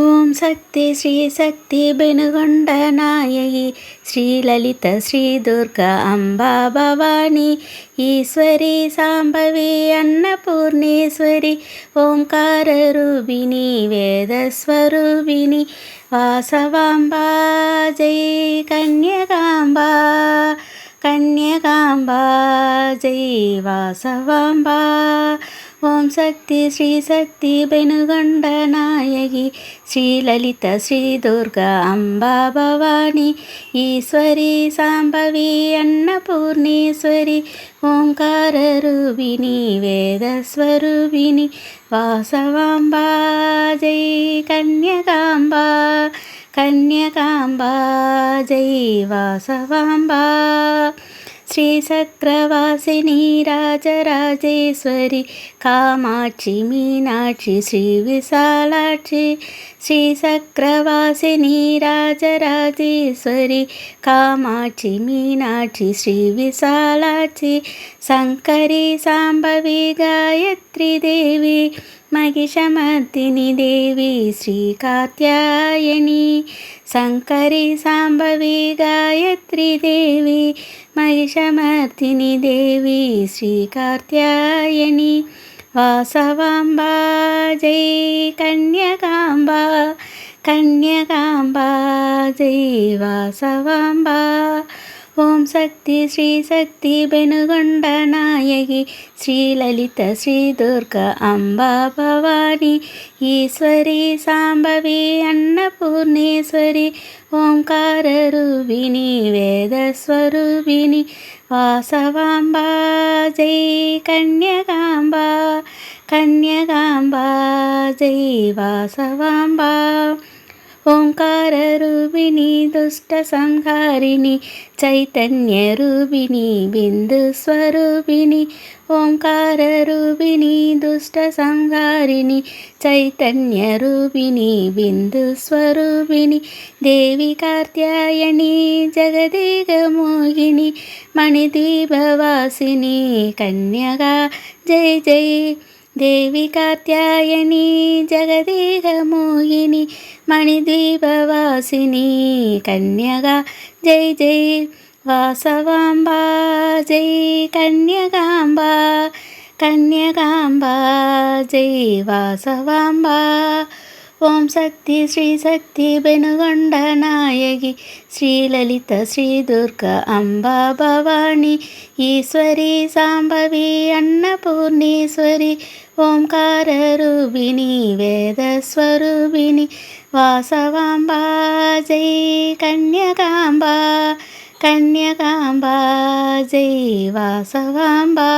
ఓం శక్తి శ్రీ శక్తి బెనుగొండ నాయగి శ్రీలలిత శ్రీ దుర్గ అంబా భవాని ఈశ్వరి సాంబవి అన్నపూర్ణేశ్వరి ఓంకార రూపిణి వేదస్వరూపిణి వాసవాంబా జై కన్యకాంబా కన్యకాంబా జై ഓം ശക്തി ശ്രീ ശക്തി പെനുകണ്ട നായകി ശ്രീലലിത ശ്രീ ദുർഗ അംബാ ഈശ്വരി സാംഭവി അന്നപൂർണീശ്വരി ഓംകാരൂപിണി വേദസ്വരൂപിണി വാസവാംബ ജയ് കന്യകാംബ കന്യകാംബ ജയ് വാസവാംബ. శ్రీచక్రవాసిని రాజరాజేశ్వరి కామాక్షి మీనాక్షి శ్రీ విశాలాక్షి. శ్రీచక్రవాసిని రాజరాజేశ్వరి కామాక్షి మీనాక్షి శ్రీ విశాలాక్షి. శంకరి సాంబవి గాయత్రి దేవి మహిషమర్దిని దేవి శ్రీ కాత్యాయని శంకరి సాంబవి గాయత్రి దేవి మహిషమర్దిని దేవి శ్రీ కాత్యాయని వాసవాంబా జై కన్యకాంబా కన్యకాంబా జై వాసవాంబా. ഓം ശക്തി ശ്രീ ശക്തി ബനുകൊണ്ട നായകി ശ്രീ ലളിത ശ്രീ ദുർഗ അംബ ഭവാനി. ഈശ്വരി സാംബവി അന്നപൂർണേശ്വരി. ഓംകാരൂപിണി വേദസ്വരൂപിണി. വാസവാംബ ജയ് കന്യകാംബ. കന്യകാംബ ജയ് വാസവാംബ. ఓంకారూపిణి దుష్టసంహారిణి చైతన్యరూపిణి బిందుస్వరూపిణి ఓంకారూపిణి దుష్టసంహారిణి చైతన్యరూపిణి బిందుస్వరూపిణి దేవి కార్త్యాయణి జగదేగమోహిని మణిదీపవాసిని కన్యగా జై జై. ദേവി കാത്യായനി ജഗദേഹമോഹിനി മണിദ്വീപവാസിനി കന്യക ജയ് ജയ് വാസവാംബ ജയ് കന്യകാംബ കന്യകാംബ ജയ് വാസവാംബ. ఓం శక్తి శ్రీ శక్తి బెనుగొండ నాయకి శ్రీలలిత శ్రీ దుర్గ అంబా భవాని ఈశ్వరి సాంబవి అన్నపూర్ణేశ్వరి ఓంకార రూపిణి వేదస్వరూపిణి వాసవాంబా జై కన్యకాంబా కన్యకాంబా జై వాసవాంబా